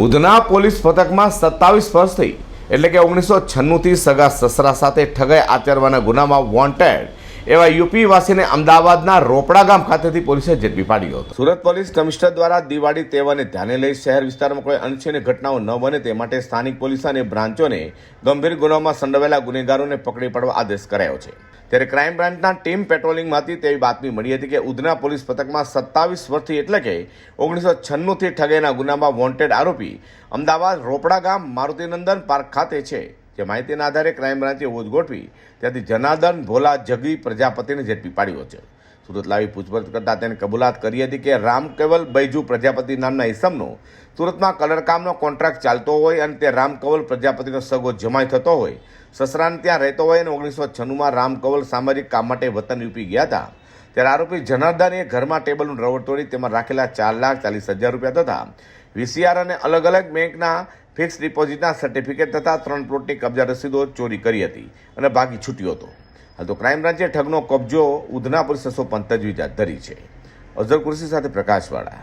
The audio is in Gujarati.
ઉધના પોલીસ પથકમાં સત્તાવીસ વર્ષથી એટલે કે ઓગણીસો છન્નુંથી સગા સસરા સાથે ઠગાઈ આચરવાના ગુનામાં વોન્ટેડ એવા યુપી વાસીને અમદાવાદના રોપડા ગામ ખાતેથી પોલીસે ઝડપી પાડ્યો હતો. સુરત પોલીસ કમિશનર દ્વારા દિવાળી તહેવારને ધ્યાને લઈ શહેર વિસ્તારમાં કોઈ અનિચ્છનીય ઘટનાઓ ન બને તે માટે સ્થાનિક પોલીસ અને બ્રાન્ચોને ગંભીર ગુનામાં સંડોવાયેલા ગુનેગારોને પકડી પાડવા આદેશ કરાયો છે. ત્યારે ક્રાઇમ બ્રાન્ચના ટીમ પેટ્રોલિંગમાંથી તેવી બાતમી મળી હતી કે ઉધના પોલીસ પથકમાં સત્તાવીસ વર્ષથી એટલે કે ઓગણીસો છન્નુંથી ઠગેના ગુનામાં વોન્ટેડ આરોપી અમદાવાદ રોપડા ગામ મારુતિનંદન પાર્ક ખાતે છે. જે માહિતીના આધારે ક્રાઇમ બ્રાન્ચે વોચ ગોઠવી ત્યાંથી જનાર્દન ભોલા જગી પ્રજાપતિને ઝડપી પાડ્યો છે. સુરત લાવી પૂછપરછ કરતા તેને કબૂલાત કરી હતી કે રામ કેવલ બૈજુ પ્રજાપતિ નામના ઇસમનો સુરતમાં કલરકામનો કોન્ટ્રાક્ટ ચાલતો હોય અને તે રામ કવલ પ્રજાપતિનો સગો જમાઈ થતો હોય. સસરાને ત્યાં રહેતો હોય અને ઓગણીસો છન્નુંમાં રામ કંવલ સામાજિક કામ માટે વતન યુપી ગયા હતા. ત્યારે આરોપી જનાર્દને ઘરમાં ટેબલનું રવડ તોડી તેમાં રાખેલા ચાર લાખ ચાલીસ હજાર રૂપિયા તથા વીસીઆર અને અલગ અલગ બેંકના ફિક્સ ડિપોઝિટના સર્ટિફિકેટ તથા ત્રણ પ્લોટની કબજા રસીદો ચોરી કરી હતી અને ભાગી છૂટ્યો હતો. હાલ તો ક્રાઇમ બ્રાન્ચે ઠગનો કબજો ઉધના પોલીસ સોંપવાની તજવીજ ધરી છે. અઝર કુર્સી સાથે પ્રકાશવાળા.